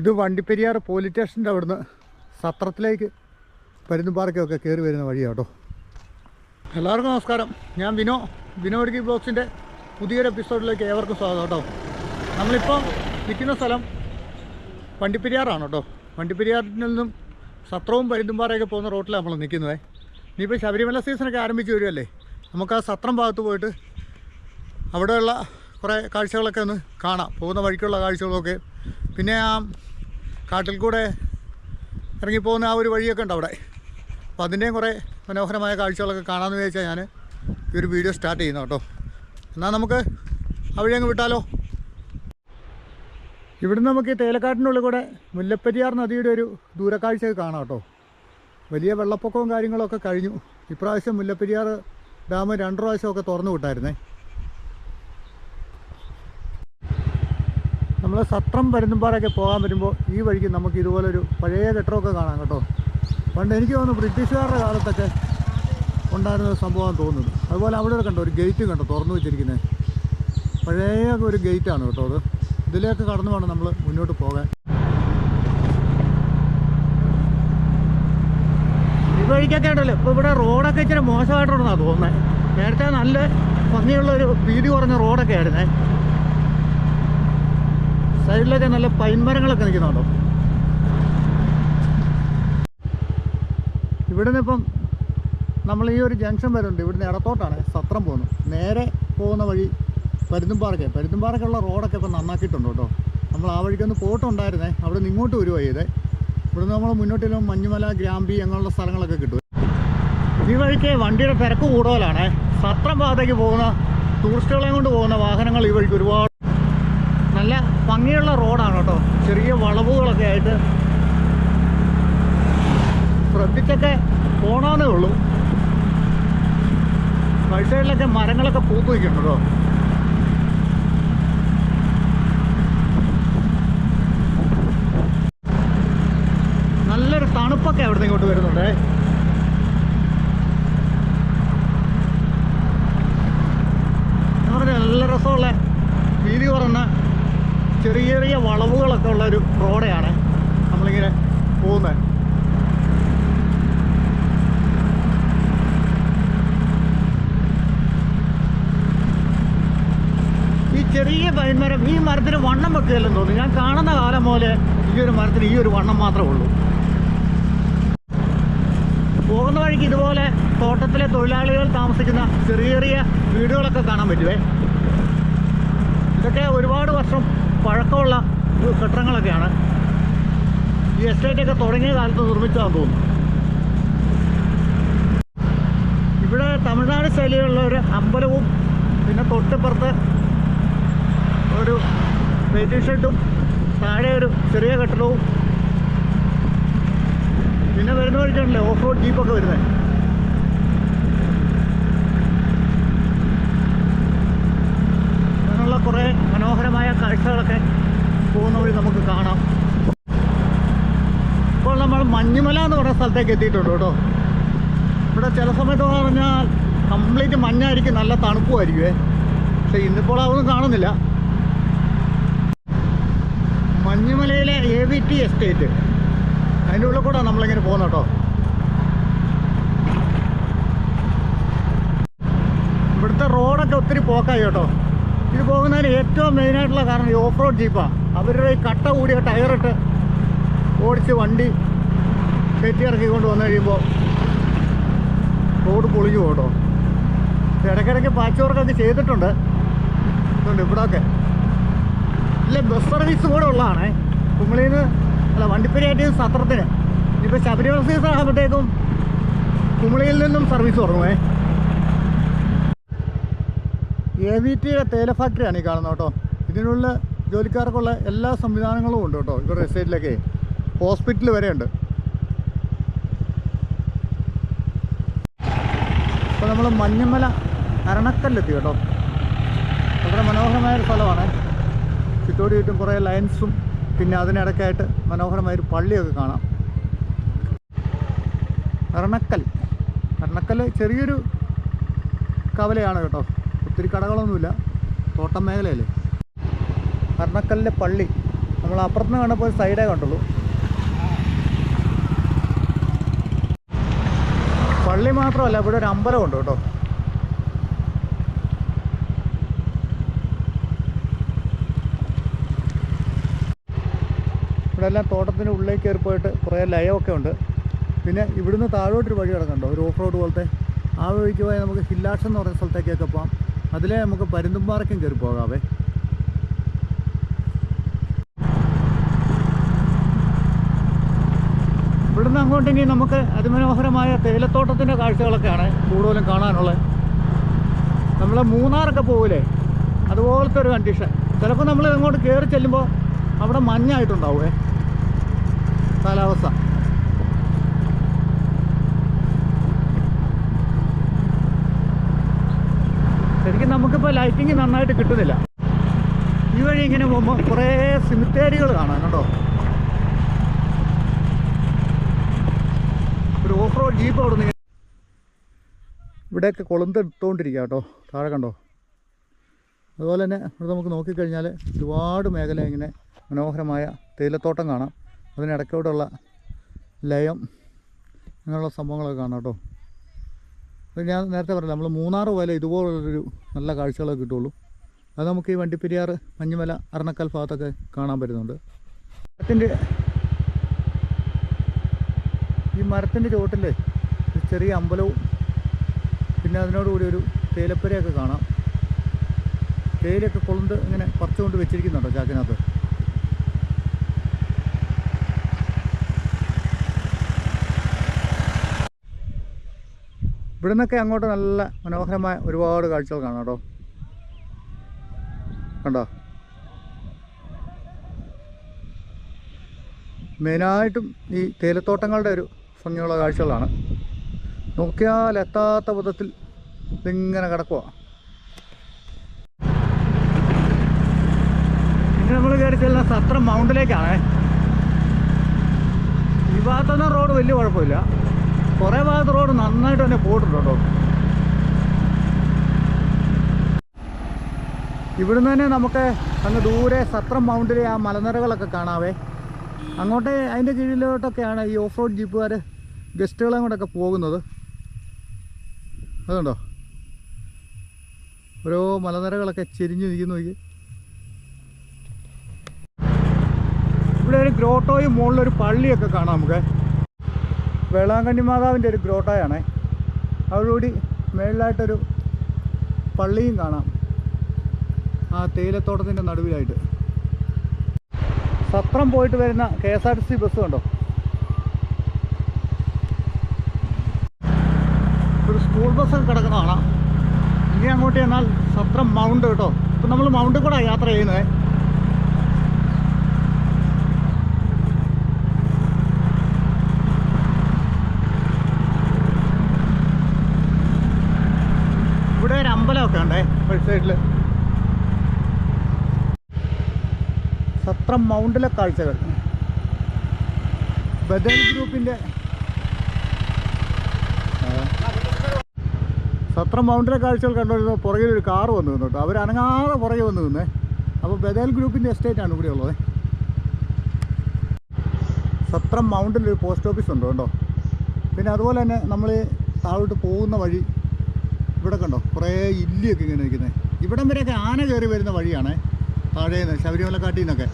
ഇത് വണ്ടിപ്പെരിയാർ പോലീസ് സ്റ്റേഷന്റെ അവിടുന്ന് സത്രത്തിലേക്ക് പരുന്തുംപാറയ്ക്കൊക്കെ കയറി വരുന്ന വഴിയാണ് കേട്ടോ എല്ലാവർക്കും നമസ്കാരം. ഞാൻ വിനോ വിനോ ഇടുക്കി ബ്ലോഗ്സിന്റെ പുതിയൊരു എപ്പിസോഡിലേക്ക് ഏവർക്കും സ്വാഗതം കേട്ടോ. നമ്മളിപ്പോൾ നിൽക്കുന്ന സ്ഥലം വണ്ടിപ്പെരിയാറാണ് കേട്ടോ വണ്ടിപ്പെരിയാറിൽ നിന്നും സത്രവും പരുന്തുംപാറയൊക്കെ പോകുന്ന റോട്ടിലാണ് നമ്മൾ നിൽക്കുന്നത്. ഇനിയിപ്പോൾ ശബരിമല സീസണൊക്കെ ആരംഭിച്ച് വരുമല്ലേ നമുക്ക് ആ സത്രം ഭാഗത്ത് പോയിട്ട് അവിടെയുള്ള കുറേ കാഴ്ചകളൊക്കെ ഒന്ന് കാണാം. പോകുന്ന വഴിക്കുള്ള കാഴ്ചകളൊക്കെ. പിന്നെ ആ കാട്ടിൽ കൂടെ ഇറങ്ങിപ്പോകുന്ന ആ ഒരു വഴിയൊക്കെ ഉണ്ട് അവിടെ. അപ്പോൾ അതിന്റെയും കുറേ മനോഹരമായ കാഴ്ചകളൊക്കെ കാണാമെന്ന് വിചാരിച്ചാൽ ഞാൻ ഈ ഒരു വീഡിയോ സ്റ്റാർട്ട് ചെയ്യുന്നു കേട്ടോ. എന്നാൽ നമുക്ക് ആ വഴി അങ്ങ് വിട്ടാലോ? ഇവിടുന്ന് നമുക്ക് ഈ തേലക്കാട്ടിനുള്ളിൽ കൂടെ മുല്ലപ്പെരിയാർ നദിയുടെ ഒരു ദൂരക്കാഴ്ചയൊക്കെ കാണാം കേട്ടോ. വലിയ വെള്ളപ്പൊക്കവും കാര്യങ്ങളൊക്കെ കഴിഞ്ഞു. ഇപ്രാവശ്യം മുല്ലപ്പെരിയാർ ഡാം രണ്ട് പ്രാവശ്യമൊക്കെ തുറന്നു വിട്ടായിരുന്നേ. നമ്മൾ സത്രം പരുന്തുംപാറയൊക്കെ പോകാൻ വരുമ്പോൾ ഈ വഴിക്ക് നമുക്ക് ഇതുപോലൊരു പഴയ കെട്ടിടമൊക്കെ കാണാം കേട്ടോ. പണ്ട് എനിക്ക് തോന്നുന്നു ബ്രിട്ടീഷുകാരുടെ കാലത്തൊക്കെ ഉണ്ടായിരുന്ന സംഭവം തോന്നുന്നു. അതുപോലെ അവിടെ കണ്ടോ ഒരു ഗേറ്റ് കണ്ടോ തുറന്നു വെച്ചിരിക്കുന്നത് പഴയ ഒരു ഗേറ്റാണ് കേട്ടോ അത്. ഇതിലേക്ക് കടന്നു വേണം നമ്മൾ മുന്നോട്ട് പോകാൻ. ഈ വഴിക്കൊക്കെ ഉണ്ടല്ലോ. ഇപ്പോൾ ഇവിടെ റോഡൊക്കെ ഇച്ചിരി മോശമായിട്ടുണ്ടെന്നാണ് തോന്നുന്നത് നേരത്തെ നല്ല ഭംഗിയുള്ള ഒരു വീതി കുറഞ്ഞ റോഡൊക്കെ ആയിരുന്നേ. സൈഡിലൊക്കെ നല്ല പൈൻ മരങ്ങളൊക്കെ നിൽക്കുന്നുണ്ടോ? ഇവിടുന്ന് ഇപ്പം നമ്മൾ ഈ ഒരു ജംഗ്ഷൻ വരുന്നുണ്ട്. ഇവിടുന്ന് ഇടത്തോട്ടാണ്. സത്രം പോകുന്നത് നേരെ പോകുന്ന വഴി പരുന്തുംപാറയ്ക്ക്. പരുന്തുംപാറയ്ക്കുള്ള റോഡൊക്കെ ഇപ്പം നന്നാക്കിയിട്ടുണ്ട് കേട്ടോ. നമ്മൾ ആ വഴിക്കൊന്ന് പോയിട്ടുണ്ടായിരുന്നേ അവിടെ നിന്ന് ഇങ്ങോട്ട് വരുവാ ചെയ്തേ. ഇവിടുന്ന് നമ്മൾ മുന്നോട്ടിലും മഞ്ഞുമല ഗ്രാമ്പി അങ്ങനെയുള്ള സ്ഥലങ്ങളൊക്കെ കിട്ടും. ഈ വഴിക്ക് വണ്ടിയുടെ തിരക്ക് കൂടുതലാണ്. സത്രം ഭാഗത്തേക്ക് പോകുന്ന ടൂറിസ്റ്റുകളെയും കൊണ്ട് പോകുന്ന വാഹനങ്ങൾ ഈ വഴിക്ക് ഒരുപാട് ഭംഗിയുള്ള റോഡാണ് കേട്ടോ. ചെറിയ വളവുകളൊക്കെ ആയിട്ട്. ശ്രദ്ധിച്ചൊക്കെ പോണമെന്നേ ഉള്ളൂ. വഴി സൈഡിലൊക്കെ മരങ്ങളൊക്കെ പൂത്തു വയ്ക്കുന്നു കേട്ടോ. നല്ലൊരു തണുപ്പൊക്കെ അവിടുന്ന് ഇങ്ങോട്ട് വരുന്നുണ്ടേ എന്ന് പറഞ്ഞാൽ നല്ല രസമുള്ള വീതി കുറഞ്ഞ ചെറിയ ചെറിയ വളവുകളൊക്കെ ഉള്ള ഒരു റോഡാണ് നമ്മളിങ്ങനെ പോകുന്നത് ഈ ചെറിയ പൈൻമരം ഈ മരത്തിന് വണ്ണം വെക്കുകയല്ലെന്ന് തോന്നുന്നു ഞാൻ കാണുന്ന കാലം പോലെ ഈ ഒരു മരത്തിന് ഈ ഒരു വണ്ണം മാത്രമേ ഉള്ളൂ പോകുന്ന വഴിക്ക് ഇതുപോലെ തോട്ടത്തിലെ തൊഴിലാളികൾ താമസിക്കുന്ന ചെറിയ ചെറിയ വീടുകളൊക്കെ കാണാൻ പറ്റുവേ? ഇതൊക്കെ ഒരുപാട് വർഷം പഴക്കമുള്ള കെട്ടിടങ്ങളൊക്കെയാണ്. ഈ എസ്റ്റേറ്റ് ഒക്കെ തുടങ്ങിയ കാലത്ത് നിർമ്മിച്ചതാണെന്ന് തോന്നുന്നു. ഇവിടെ തമിഴ്നാട് ശൈലിയിലുള്ള ഒരു അമ്പലവും പിന്നെ തൊട്ടിപ്പുറത്ത് ഒരു വെയിറ്റിംഗ് ഷെഡും താഴെ ഒരു ചെറിയ കെട്ടിടവും പിന്നെ വരുന്ന വഴിക്കുണ്ടല്ലേ ഓഫ് റോഡ് ജീപ്പൊക്കെ വരുന്നത് അങ്ങനെയുള്ള കുറേ മനോഹരമായ കാഴ്ചകളൊക്കെ പോകുന്ന വഴി നമുക്ക് കാണാം. ഇപ്പോൾ നമ്മൾ മഞ്ഞുമല എന്ന് പറയുന്ന സ്ഥലത്തേക്ക് എത്തിയിട്ടുണ്ട് കേട്ടോ. ഇവിടെ ചില സമയത്ത് പറഞ്ഞാൽ കംപ്ലീറ്റ് മഞ്ഞായിരിക്കും നല്ല തണുപ്പുമായിരിക്കുമേ പക്ഷെ ഇന്നിപ്പോൾ അതൊന്നും കാണുന്നില്ല. മഞ്ഞുമലയിലെ എ വി ടി എസ്റ്റേറ്റ് അതിന്റെ ഉള്ളിൽ കൂടെ നമ്മളിങ്ങനെ പോകുന്ന കേട്ടോ. ഇവിടുത്തെ റോഡൊക്കെ ഒത്തിരി പോക്കായി കേട്ടോ. ഇത് പോകുന്നതിന് ഏറ്റവും മെയിനായിട്ടുള്ള കാരണം ഈ ഓഫ് റോഡ് ജീപ്പാണ് അവരുടെ ഈ കട്ട കൂടിയ ടയറിട്ട് ഓടിച്ച് വണ്ടി കയറ്റി ഇറക്കിക്കൊണ്ട് വന്നു കഴിയുമ്പോൾ റോഡ് പൊളിഞ്ഞു പോട്ടോ ഇടയ്ക്കിടയ്ക്ക് പാച്ച് വർക്കൊക്കെ ചെയ്തിട്ടുണ്ട്. ഇതുണ്ട് ഇവിടെയൊക്കെ ഇല്ല ബസ് സർവീസ് കൂടെ ഉള്ളതാണേ. കുമ്പളിയിൽ നിന്ന് അല്ല വണ്ടിപ്പെരിയായിട്ട് സത്രത്തിന്. ഇപ്പോൾ ശബരിമല സീസൺ ആകുമ്പോഴത്തേക്കും കുമളിയിൽ നിന്നും സർവീസ് തുടങ്ങുമേ എ വി ടിയുടെ തേയില ഫാക്ടറിയാണ് ഈ കാണുന്നത് കേട്ടോ. ഇതിനുള്ള ജോലിക്കാർക്കുള്ള എല്ലാ സംവിധാനങ്ങളും ഉണ്ട് കേട്ടോ ഇവരുടെ എസ്റ്റേറ്റിലൊക്കെ ഹോസ്പിറ്റൽ വരെ ഉണ്ട്. ഇപ്പോൾ നമ്മൾ മഞ്ഞമല അരണക്കല്ലെത്തി കേട്ടോ. വളരെ മനോഹരമായ ഒരു സ്ഥലമാണ്. ചുറ്റോടി ചുറ്റും കുറേ ലൈൻസും പിന്നെ അതിനിടയ്ക്കായിട്ട് മനോഹരമായൊരു പള്ളിയൊക്കെ കാണാം. എറണക്കൽ എറണക്കൽ ചെറിയൊരു കവലയാണ് കേട്ടോ. ഒത്തിരി കടകളൊന്നുമില്ല. തോട്ടം മേഖലയല്ലേ? എറണക്കലിലെ പള്ളി. നമ്മൾ അപ്പുറത്തുനിന്ന് കണ്ടപ്പോൾ സൈഡേ കണ്ടുള്ളൂ. പള്ളി മാത്രമല്ല ഇവിടെ ഒരു അമ്പലമുണ്ട് കേട്ടോ. എല്ലാം തോട്ടത്തിന്റെ ഉള്ളിലേക്ക് കയറി പോയിട്ട് കുറേ ലയമൊക്കെ ഉണ്ട്. പിന്നെ ഇവിടുന്ന് താഴോട്ടൊരു വഴി കിടക്കുന്നുണ്ടോ. ഒരു ഓഫ് റോഡ് പോലത്തെ. ആ വഴിക്ക് പോയാൽ നമുക്ക് ഹില്ലാക്ഷൻ എന്ന് പറയുന്ന സ്ഥലത്തേക്കൊക്കെ പോകാം അതിലെ നമുക്ക് പരുന്തുംപാറയ്ക്കും കയറി പോകാവേ. ഇവിടുന്ന് അങ്ങോട്ട് ഇനി നമുക്ക് അതിമനോഹരമായ തേയിലത്തോട്ടത്തിന്റെ കാഴ്ചകളൊക്കെയാണ് കൂടുതലും കാണാനുള്ളത്. നമ്മൾ മൂന്നാറൊക്കെ പോകില്ലേ അതുപോലത്തെ ഒരു കണ്ടീഷൻ ചിലപ്പോൾ നമ്മൾ ഇങ്ങോട്ട് കയറി ചെല്ലുമ്പോൾ അവിടെ മഞ്ഞായിട്ടുണ്ടാവുമേ കാലാവസ്ഥ. ശരിക്കും നമുക്കിപ്പോൾ ലൈറ്റിങ് നന്നായിട്ട് കിട്ടുന്നില്ല. ഈ വഴി ഇങ്ങനെ പോകുമ്പോൾ കുറേ സിമിത്തേരികൾ കാണാം കേട്ടോ ഒരു ഓഫ് റോഡ് ജീപ്പ് അവിടെ നിന്ന് ഇവിടെയൊക്കെ കൊളുന്ത് ഇട്ടുകൊണ്ടിരിക്കുക കേട്ടോ. താഴെ കണ്ടോ? അതുപോലെ തന്നെ ഇവിടെ നമുക്ക് നോക്കിക്കഴിഞ്ഞാൽ ഒരുപാട് മേഖല ഇങ്ങനെ മനോഹരമായ തേയിലത്തോട്ടം കാണാം. അതിനിടയ്ക്കോട്ടുള്ള ലയം അങ്ങനെയുള്ള സംഭവങ്ങളൊക്കെ കാണാം കേട്ടോ. ഞാൻ നേരത്തെ പറഞ്ഞില്ല നമ്മൾ മൂന്നാർ പോലെ ഇതുപോലുള്ളൊരു നല്ല കാഴ്ചകളൊക്കെ കിട്ടുള്ളൂ. അത് നമുക്ക് ഈ വണ്ടിപ്പെരിയാർ മഞ്ഞുമല അരണക്കൽ ഭാഗത്തൊക്കെ കാണാൻ പറ്റുന്നുണ്ട്. മരത്തിന്റെ ഈ മരത്തിന്റെ ചുവട്ടിൽ ചെറിയ അമ്പലവും പിന്നെ അതിനോടുകൂടി ഒരു തേയിലപ്പുരയൊക്കെ കാണാം. തേയിലൊക്കെ കൊളുന്ത് ഇങ്ങനെ പറിച്ചുകൊണ്ട് വെച്ചിരിക്കുന്നുണ്ടോ ചാക്കിനകത്ത്? ഇവിടെ നിന്നൊക്കെ അങ്ങോട്ട് നല്ല മനോഹരമായ ഒരുപാട് കാഴ്ചകൾ കാണാം കേട്ടോ. കണ്ടോ? മെയിനായിട്ടും ഈ തേയിലത്തോട്ടങ്ങളുടെ ഒരു ഭംഗിയുള്ള കാഴ്ചകളാണ്. നോക്കിയാൽ എത്താത്ത വിധത്തിൽ ഇതിങ്ങനെ കിടക്കുക നമ്മൾ കയറി ചെല്ലുന്ന സത്രം മൗണ്ടിലേക്കാണേ ഈ ഭാഗത്തൊന്നും റോഡ് വലിയ കുഴപ്പമില്ല. കുറേ ഭാഗത്ത് റോഡ് നന്നായിട്ട് തന്നെ പോയിട്ടുണ്ട് ഇവിടുന്ന് തന്നെ നമുക്ക് അങ്ങ് ദൂരെ സത്രം മൗണ്ടിലെ ആ മലനിരകളൊക്കെ കാണാവേ. അങ്ങോട്ട് അതിന്റെ കീഴിലോട്ടൊക്കെയാണ് ഈ ഓഫ് റോഡ് ജീപ്പുകാർ ഗസ്റ്റുകൾ അങ്ങോട്ടൊക്കെ പോകുന്നത്. അതുണ്ടോ? ഓരോ മലനിരകളൊക്കെ ചെരിഞ്ഞു നിൽക്കുന്നു നോക്കി. ഇവിടെ ഒരു ഗ്രോട്ടോയും മുകളിലൊരു പള്ളിയൊക്കെ കാണാം നമുക്ക്. വേളാങ്കണ്ണി മാതാവിന്റെ ഒരു ഗ്രോട്ടോയാണേ. അതോടുകൂടി മേളിലായിട്ടൊരു പള്ളിയും കാണാം. ആ തേയിലത്തോട്ടത്തിന്റെ നടുവിലായിട്ട്. സത്രം പോയിട്ട് വരുന്ന K S R T C bus കണ്ടോ? ഒരു സ്കൂൾ ബസ് കിടക്കുന്ന കാണാം. ഇനി അങ്ങോട്ട് ചെന്നാൽ സത്രം മൗണ്ട് കേട്ടോ. ഇപ്പം നമ്മൾ മൗണ്ടിൽ കൂടെ യാത്ര ചെയ്യുന്നത് ഇവിടെ ഒരു അമ്പലമൊക്കെ ഉണ്ടേ ഒരു സൈഡിൽ സത്രം മൗണ്ടിലെ കാഴ്ചകൾ. ബദൽ ഗ്രൂപ്പിന്റെ സത്രം മൗണ്ടിലെ കാഴ്ചകൾ കണ്ടുവരുന്ന പുറകിൽ ഒരു കാർ വന്നു നിന്നു കേട്ടോ. അവർ അനങ്ങാതെ പുറകെ വന്നു നിന്നേ. അപ്പോൾ ബദൽ ഗ്രൂപ്പിന്റെ ആണ് ഇവിടെ ഉള്ളത്. സത്രം മൗണ്ടിൽ ഒരു പോസ്റ്റ് ഓഫീസ് ഉണ്ട് കേട്ടോ. പിന്നെ അതുപോലെ തന്നെ നമ്മൾ താഴോട്ട് പോകുന്ന വഴി ഇവിടെ കണ്ടോ? കുറേ ഇല്ലിയൊക്കെ ഇങ്ങനെ നിൽക്കുന്നത് ഇവിടം വരെയൊക്കെ ആന കയറി വരുന്ന വഴിയാണ് താഴേന്ന് ശബരിമലക്കാട്ടിൽ നിന്നൊക്കെ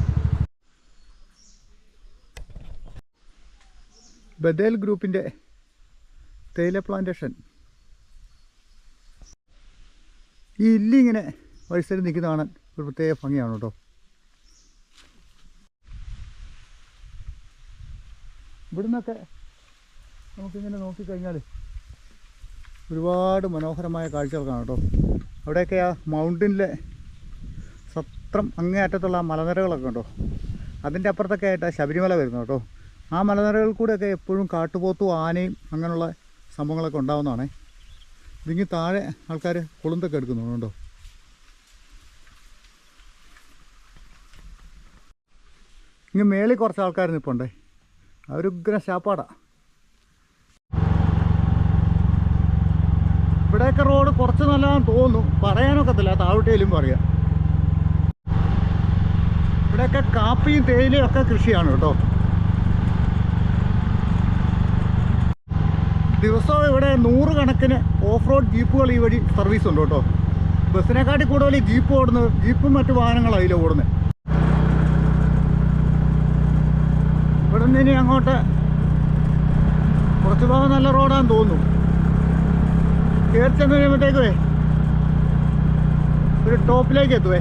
ബദേൽ ഗ്രൂപ്പിന്റെ തേയില പ്ലാന്റേഷൻ. ഈ ഇല്ലി ഇങ്ങനെ വഴിസരി നിൽക്കുന്ന കാണാൻ ഒരു പ്രത്യേക ഭംഗിയാണ് കേട്ടോ. ഇവിടുന്നൊക്കെ നമുക്കിങ്ങനെ നോക്കിക്കഴിഞ്ഞാൽ ഒരുപാട് മനോഹരമായ കാഴ്ചകൾ കാണാം കേട്ടോ. അവിടെയൊക്കെ ആ മൗണ്ടിനിലെ സത്രം അങ്ങേ അറ്റത്തുള്ള ആ മലനിരകളൊക്കെ ഉണ്ടോ? അതിന്റെ അപ്പുറത്തൊക്കെ ആയിട്ട് ശബരിമല വരുന്നു കേട്ടോ. ആ മലനിരകളിൽ കൂടെയൊക്കെ എപ്പോഴും കാട്ടുപോത്തും ആനയും അങ്ങനെയുള്ള സംഭവങ്ങളൊക്കെ ഉണ്ടാവുന്നതാണേ. ഇതിങ്ങി താഴെ ആൾക്കാർ കൊളുന്തൊക്കെ എടുക്കുന്നുണ്ടോ ഇങ്ങ് മേളിൽ കുറച്ച് ആൾക്കാർ നിൽപ്പുണ്ടേ അവരുഗ്ര ശാപ്പാടാ ഇവിടെയൊക്കെ റോഡ് കുറച്ച് നല്ലതാണെന്ന് തോന്നുന്നു. പറയാനൊക്കത്തില്ല താഴോട്ടേലും പറയാം. ഇവിടെയൊക്കെ കാപ്പിയും തേയിലയും ഒക്കെ കൃഷിയാണ് കേട്ടോ. ദിവസവും ഇവിടെ നൂറുകണക്കിന് ഓഫ് റോഡ് ജീപ്പുകൾ ഈ വഴി സർവീസ് ഉണ്ട് കേട്ടോ. ബസ്സിനെക്കാട്ടി കൂടുതൽ ജീപ്പ് ഓടുന്നത് ജീപ്പും മറ്റു വാഹനങ്ങളാണ് അതിൽ ഓടുന്നത് ഇവിടെ നിന്ന് ഇനി അങ്ങോട്ട് കുറച്ച് ഭാഗം നല്ല റോഡാന്ന് തോന്നുന്നു. കയറി ചെന്ന് കഴിയുമ്പോഴത്തേക്കുവേ ഒരു ടോപ്പിലേക്ക് എത്തുവേ.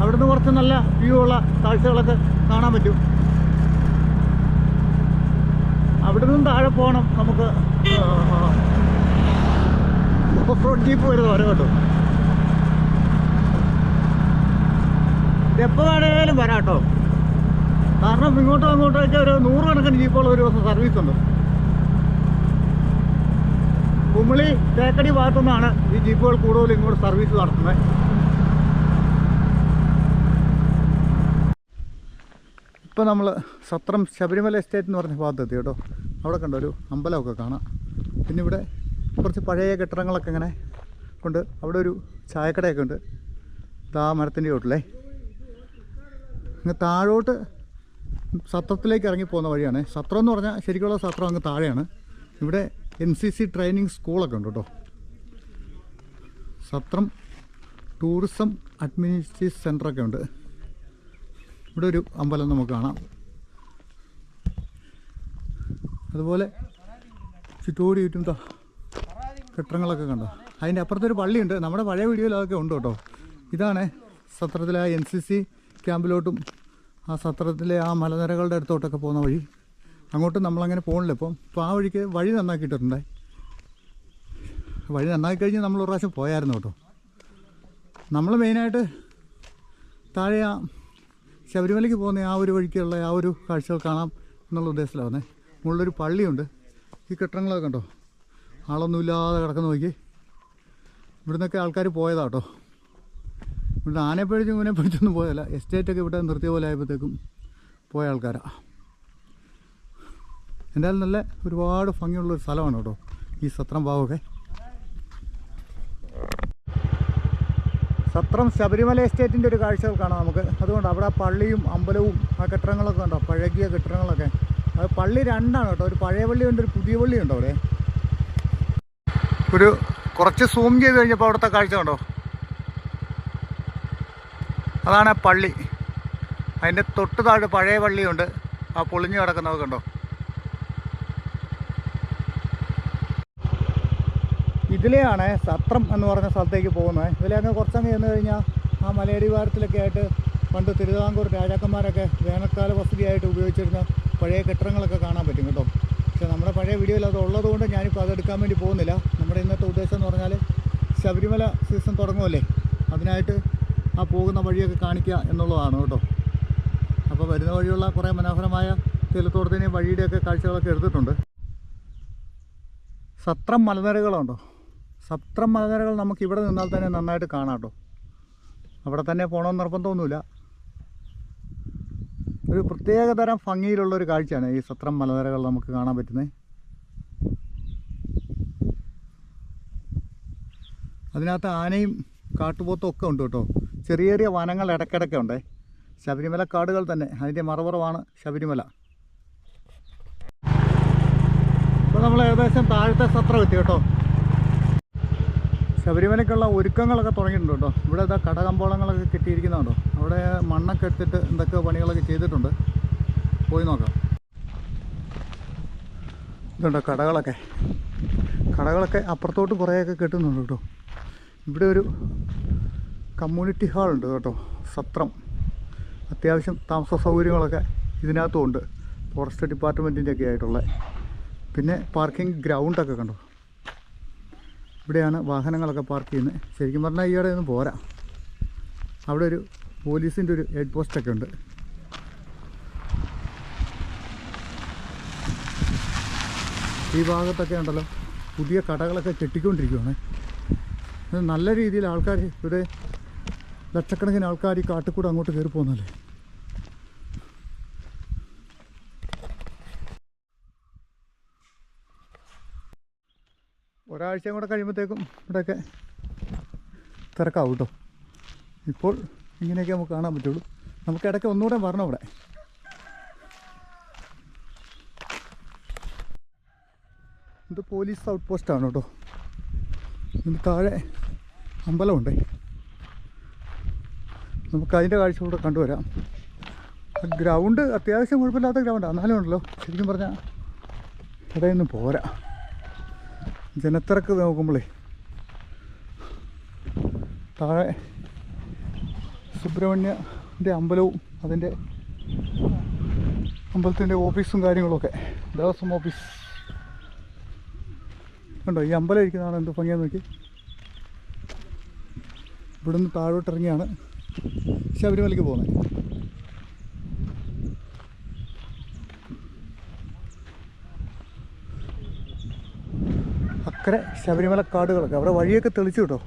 അവിടുന്ന് കുറച്ച് നല്ല വ്യൂ ഉള്ള കാഴ്ചകളൊക്കെ കാണാൻ പറ്റും. അവിടെ നിന്നും താഴെ പോകണം നമുക്ക് ജീപ്പ് വരുന്നത് വരെ കേട്ടോ. ഇതെപ്പോൾ വേണേലും വരാം കേട്ടോ. കാരണം ഇങ്ങോട്ടും അങ്ങോട്ടൊക്കെ ഒരു നൂറുകണക്കിന് ജീപ്പുകൾ ഒരു ദിവസം സർവീസ് ഉണ്ട്. കുമിളി തേക്കടി ഭാഗത്തുനിന്നാണ് ഈ ജീപ്പുകൾ കൂടുതൽ ഇങ്ങോട്ട് സർവീസ് നടത്തുന്നത്. ഇപ്പോൾ നമ്മൾ സത്രം ശബരിമല എസ്റ്റേറ്റ് എന്ന് പറഞ്ഞ ഭാഗത്ത് എത്തി കേട്ടോ. അവിടെ കണ്ട ഒരു അമ്പലമൊക്കെ കാണാം. പിന്നെ ഇവിടെ കുറച്ച് പഴയ കെട്ടിടങ്ങളൊക്കെ ഇങ്ങനെ ഉണ്ട് അവിടെ ഒരു ചായക്കടയൊക്കെ ഉണ്ട്. ഇതാ മരത്തിന്റെ ചോട്ടിലേ. അങ്ങ് താഴോട്ട് സത്രത്തിലേക്ക് ഇറങ്ങി പോകുന്ന വഴിയാണ്. സത്രം എന്ന് പറഞ്ഞാൽ ശരിക്കുള്ള സത്രം അങ്ങ് താഴെയാണ്. ഇവിടെ എൻ സി സി ട്രെയിനിങ് സ്കൂളൊക്കെ ഉണ്ട് കേട്ടോ. സത്രം ടൂറിസം അഡ്മിനിസ്ട്രേറ്റീവ് സെന്ററൊക്കെ ഉണ്ട്. ഇവിടെ ഒരു അമ്പലം നമുക്ക് കാണാം. അതുപോലെ ചുറ്റോടി ചുറ്റും കെട്ടിടങ്ങളൊക്കെ കണ്ടോ. അതിന്റെ അപ്പുറത്തൊരു പള്ളിയുണ്ട്. നമ്മുടെ പഴയ വീഡിയോയിൽ അതൊക്കെ ഉണ്ട് കേട്ടോ. ഇതാണ് സത്രത്തിലെ എൻ സി സി ക്യാമ്പിലോട്ടും ആ സത്രത്തിലെ ആ മലനിരകളുടെ അടുത്തോട്ടൊക്കെ പോകുന്ന വഴി. അങ്ങോട്ട് നമ്മളങ്ങനെ പോകണില്ല ഇപ്പം അപ്പോൾ ആ വഴിക്ക് വഴി നന്നാക്കിയിട്ടുണ്ട് വഴി നന്നാക്കി കഴിഞ്ഞ് നമ്മൾ ഒരു പ്രാവശ്യം പോയായിരുന്നു കേട്ടോ. നമ്മൾ മെയിനായിട്ട് താഴെ ആ ശബരിമലയ്ക്ക് പോകുന്ന ആ ഒരു വഴിക്കുള്ള ആ ഒരു കാഴ്ചകൾ കാണാം എന്നുള്ള ഉദ്ദേശത്തിലാണ് വന്നേ മുകളിലൊരു പള്ളിയുണ്ട്. ഈ കെട്ടിടങ്ങളൊക്കെ കണ്ടോ? ആളൊന്നുമില്ലാതെ കിടക്കുന്ന നോക്കി. ഇവിടുന്നൊക്കെ ആൾക്കാർ പോയതാ കേട്ടോ. ഇവിടെ ആനയെ പേടിച്ചും ഇവനെ പേടിച്ചൊന്നും പോയതല്ല എസ്റ്റേറ്റൊക്കെ ഇവിടെ നിർത്തിയ പോലെ ആയപ്പോഴത്തേക്കും പോയ ആൾക്കാരാണ് എന്തായാലും നല്ല ഒരുപാട് ഭംഗിയുള്ളൊരു സ്ഥലമാണ് കേട്ടോ ഈ സത്രം ഭാവമൊക്കെ സത്രം ശബരിമല എസ്റ്റേറ്റിന്റെ ഒരു കാഴ്ചകൾ കാണാം നമുക്ക്. അതുകൊണ്ട് അവിടെ പള്ളിയും അമ്പലവും ആ കെട്ടിടങ്ങളൊക്കെ ഉണ്ടോ പഴകിയ കെട്ടിടങ്ങളൊക്കെ. അത് പള്ളി രണ്ടാണ് കേട്ടോ. ഒരു പഴയ പള്ളിയുണ്ട് ഒരു പുതിയ പള്ളിയുണ്ട് അവിടെ. ഒരു കുറച്ച് സൂം ചെയ്ത് കഴിഞ്ഞപ്പോൾ അവിടുത്തെ കാഴ്ച കണ്ടോ? അതാണ് പള്ളി. അതിന്റെ തൊട്ട് താഴെ പഴയ പള്ളിയുണ്ട്. ആ പൊളിഞ്ഞു കിടക്കുന്നതൊക്കെ കണ്ടോ? ഇതിലെയാണ് സത്രം എന്ന് പറഞ്ഞ സ്ഥലത്തേക്ക് പോകുന്നത്. ഇതിലെ അങ്ങ് കുറച്ചങ്ങ് ചെന്ന് കഴിഞ്ഞാൽ ആ മലയടിവാരത്തിലൊക്കെ ആയിട്ട് പണ്ട് തിരുവിതാംകൂർ രാജാക്കന്മാരൊക്കെ വേനൽക്കാല വസതിയായിട്ട് ഉപയോഗിച്ചിരുന്ന പഴയ കെട്ടിടങ്ങളൊക്കെ കാണാൻ പറ്റും കേട്ടോ. പക്ഷേ നമ്മുടെ പഴയ വീഡിയോയിൽ അത് ഉള്ളതുകൊണ്ട് ഞാനിപ്പോൾ അതെടുക്കാൻ വേണ്ടി പോകുന്നില്ല. നമ്മുടെ ഇന്നത്തെ ഉദ്ദേശം എന്ന് പറഞ്ഞാൽ ശബരിമല സീസൺ തുടങ്ങുമല്ലേ അതിനായിട്ട് ആ പോകുന്ന വഴിയൊക്കെ കാണിക്കുക എന്നുള്ളതാണ് കേട്ടോ. അപ്പോൾ വരുന്ന വഴിയുള്ള കുറേ മനോഹരമായ തേയിലത്തോട്ടത്തിന്റെയും വഴിയുടെയൊക്കെ കാഴ്ചകളൊക്കെ എടുത്തിട്ടുണ്ട്. സത്രം മലനിരകളുണ്ടോ സത്രം മലനിരകൾ നമുക്ക് ഇവിടെ നിന്നാൽ തന്നെ നന്നായിട്ട് കാണാം കേട്ടോ അവിടെ തന്നെ പോകണമെന്ന് നിർബന്ധമൊന്നുമില്ല ഒരു പ്രത്യേക തരം ഭംഗിയിലുള്ള ഒരു കാഴ്ചയാണ് ഈ സത്രം മലനിരകൾ നമുക്ക് കാണാൻ പറ്റുന്നത്. അതിനകത്ത് ആനയും കാട്ടുപോത്തും ഒക്കെ ഉണ്ട് കേട്ടോ ചെറിയ ചെറിയ വനങ്ങൾ ഇടയ്ക്കിടയ്ക്ക് ഉണ്ടേ. ശബരിമല കാടുകൾ തന്നെ. അതിന്റെ മറുപുറമാണ് ശബരിമല. ഇപ്പോൾ നമ്മൾ ഏകദേശം താഴത്തെ സത്രം എത്തി കേട്ടോ ശബരിമലയ്ക്കുള്ള ഒരുക്കങ്ങളൊക്കെ തുടങ്ങിയിട്ടുണ്ട് കേട്ടോ. ഇവിടെ ഇതാ കടകമ്പോളങ്ങളൊക്കെ കെട്ടിയിരിക്കുന്നുണ്ടോ അവിടെ മണ്ണൊക്കെ എടുത്തിട്ട് എന്തൊക്കെ പണികളൊക്കെ ചെയ്തിട്ടുണ്ട്? പോയി നോക്കാം. ഇതുണ്ടോ കടകളൊക്കെ? കടകളൊക്കെ അപ്പുറത്തോട്ട് കുറേയൊക്കെ കെട്ടുന്നുണ്ട് കേട്ടോ. ഇവിടെ ഒരു കമ്മ്യൂണിറ്റി ഹാളുണ്ട് കേട്ടോ. സത്രം. അത്യാവശ്യം താമസ സൗകര്യങ്ങളൊക്കെ ഇതിനകത്തും ഉണ്ട്. ഫോറസ്റ്റ് ഡിപ്പാർട്ട്മെന്റിന്റെ ഒക്കെ ആയിട്ടുള്ള. പിന്നെ പാർക്കിംഗ് ഗ്രൗണ്ടൊക്കെ കണ്ടോ? ഇവിടെയാണ് വാഹനങ്ങളൊക്കെ പാർക്ക് ചെയ്യുന്നത് ശരിക്കും പറഞ്ഞാൽ ഈയിടെ ഒന്നും പോരാ. അവിടെ ഒരു പോലീസിന്റെ ഒരു ഹെഡ് പോസ്റ്റൊക്കെ ഉണ്ട്. ഈ ഭാഗത്തൊക്കെ ഉണ്ടല്ലോ പുതിയ കടകളൊക്കെ കെട്ടിക്കൊണ്ടിരിക്കുകയാണ് നല്ല രീതിയിൽ ആൾക്കാർ ഇവിടെ ലക്ഷക്കണക്കിന് ആൾക്കാർ ഈ കാട്ടിൽ കൂടെ അങ്ങോട്ട് കയറി പോകുന്നല്ലേ ഒരാഴ്ചയും കൂടെ കഴിയുമ്പോഴത്തേക്കും ഇവിടെയൊക്കെ തിരക്കാവും കേട്ടോ. ഇപ്പോൾ ഇങ്ങനെയൊക്കെ നമുക്ക് കാണാൻ പറ്റുള്ളൂ. നമുക്ക് ഇടയ്ക്ക് ഒന്നുകൂടെ വരണം ഇവിടെ. ഇത് പോലീസ് ഔട്ട് പോസ്റ്റാണ് കേട്ടോ. ഇതിന് താഴെ അമ്പലമുണ്ട്. നമുക്ക് അതിന്റെ കാഴ്ച കൂടെ കണ്ടുവരാം. ഗ്രൗണ്ട് അത്യാവശ്യം കുഴപ്പമില്ലാത്ത ഗ്രൗണ്ടാണ് എന്നാലും ഉണ്ടല്ലോ. ശരിക്കും പറഞ്ഞാൽ അതൊന്നും പോരാ. ജനത്തിരക്ക് നോക്കുമ്പോഴേ താഴെ സുബ്രഹ്മണ്യന്റെ അമ്പലവും അതിന്റെ അമ്പലത്തിന്റെ ഓഫീസും കാര്യങ്ങളൊക്കെ. ദേവസ്വം ഓഫീസ്. കണ്ടോ ഈ അമ്പലം ഇരിക്കുന്നതാണ് എന്ത് ഭംഗിയാന്ന് നോക്കി. ഇവിടുന്ന് താഴോട്ടിറങ്ങിയാണ് ശബരിമലയ്ക്ക് പോകുന്നത്. അക്കരെ ശബരിമല കാടുകളൊക്കെ. അവിടെ വഴിയൊക്കെ തെളിച്ചു കേട്ടോ.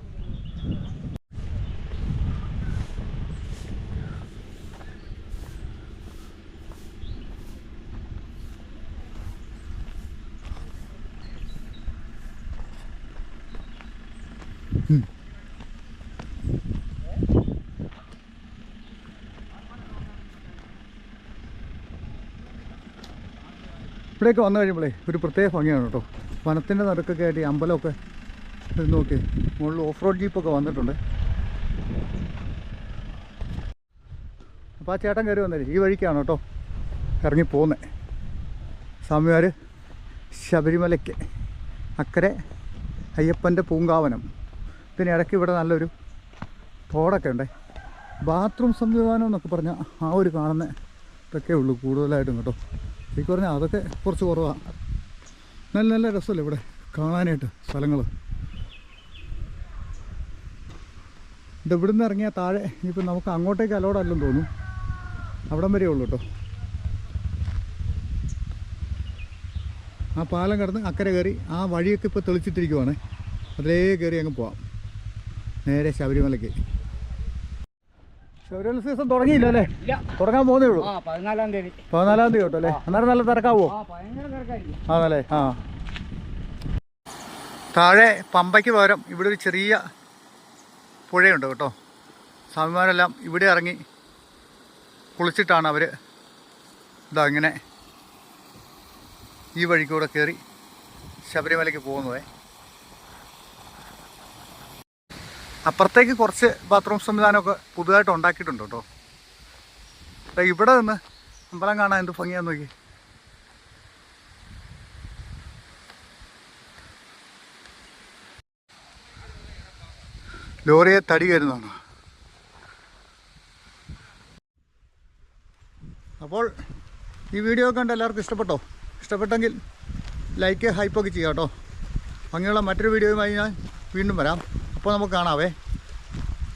ഇവിടെയൊക്കെ വന്നു കഴിയുമ്പോഴേ ഒരു പ്രത്യേക ഭംഗിയാണ് കേട്ടോ. വനത്തിന്റെ നടുക്കൊക്കെ ആയിട്ട് ഈ അമ്പലമൊക്കെ നോക്കി. മുകളിൽ ഓഫ് റോഡ് ജീപ്പൊക്കെ വന്നിട്ടുണ്ട്. അപ്പോൾ ആ ചേട്ടൻ കയറി വന്നേ. ഈ വഴിക്കാണ് കേട്ടോ ഇറങ്ങി പോകുന്നത് സ്വാമിമാർ ശബരിമലയ്ക്ക് അക്കരെ അയ്യപ്പന്റെ പൂങ്കാവനം. പിന്നെ ഇടയ്ക്ക് ഇവിടെ നല്ലൊരു തോടൊക്കെ ഉണ്ടേ. ബാത്റൂം സംവിധാനം എന്നൊക്കെ പറഞ്ഞാൽ ആ ഒരു കാണുന്ന. ഇതൊക്കെ ഉള്ളൂ കൂടുതലായിട്ടും കേട്ടോ. എനിക്ക് പറഞ്ഞാൽ അതൊക്കെ കുറച്ച് കുറവാണ് നല്ല നല്ല രസമല്ലേ ഇവിടെ? കാണാനായിട്ട് സ്ഥലങ്ങൾ ഇത് ഇവിടുന്ന് ഇറങ്ങിയാൽ താഴെ ഇനിയിപ്പോൾ നമുക്ക് അങ്ങോട്ടേക്ക് അലോഡ് അല്ലെന്ന് തോന്നും അവിടം വരെ ഉള്ളൂ കേട്ടോ ആ പാലം കടന്ന് അക്കരെ കയറി ആ വഴിയൊക്കെ ഇപ്പോൾ തെളിച്ചിട്ടിരിക്കുവാണ്. അതിലേ കയറി അങ്ങ് പോവാം. നേരെ ശബരിമലയ്ക്ക്. ശബരിമല സീസൺ തുടങ്ങിയില്ല അല്ലേ? ഇല്ല. തുടങ്ങാൻ പോകുന്നേ ഉള്ളൂ. പതിനാലാം തീയതി. പതിനാലാം തീയതി കേട്ടോ അല്ലേ? അന്നേരം നല്ല തിരക്കാവോ? ആണല്ലേ? ആ. താഴെ പമ്പയ്ക്ക് പകരം ഇവിടെ ഒരു ചെറിയ പുഴയുണ്ട് കേട്ടോ. സ്വാമിമാരെല്ലാം ഇവിടെ ഇറങ്ങി കുളിച്ചിട്ടാണ് അവർ ഇതാ ഇങ്ങനെ ഈ വഴിക്കൂടെ കയറി ശബരിമലയ്ക്ക് പോകുന്നത്. അപ്പുറത്തേക്ക് കുറച്ച് ബാത്റൂം സംവിധാനമൊക്കെ പുതുതായിട്ട് ഉണ്ടാക്കിയിട്ടുണ്ട് കേട്ടോ. ഇവിടെ നിന്ന് അമ്പലം കാണാൻ എന്ത് ഭംഗിയാന്ന് നോക്കി. ലോറിയെ തടി കയറുന്നതാണ് അപ്പോൾ ഈ വീഡിയോ കണ്ട് എല്ലാവർക്കും ഇഷ്ടപ്പെട്ടോ? ഇഷ്ടപ്പെട്ടെങ്കിൽ ലൈക്ക് ഹൈപ്പൊക്കെ ചെയ്യാം കേട്ടോ. ഭംഗിയുള്ള മറ്റൊരു വീഡിയോയുമായി ഞാൻ വീണ്ടും വരാം. അപ്പോൾ നമുക്ക് കാണാവേ.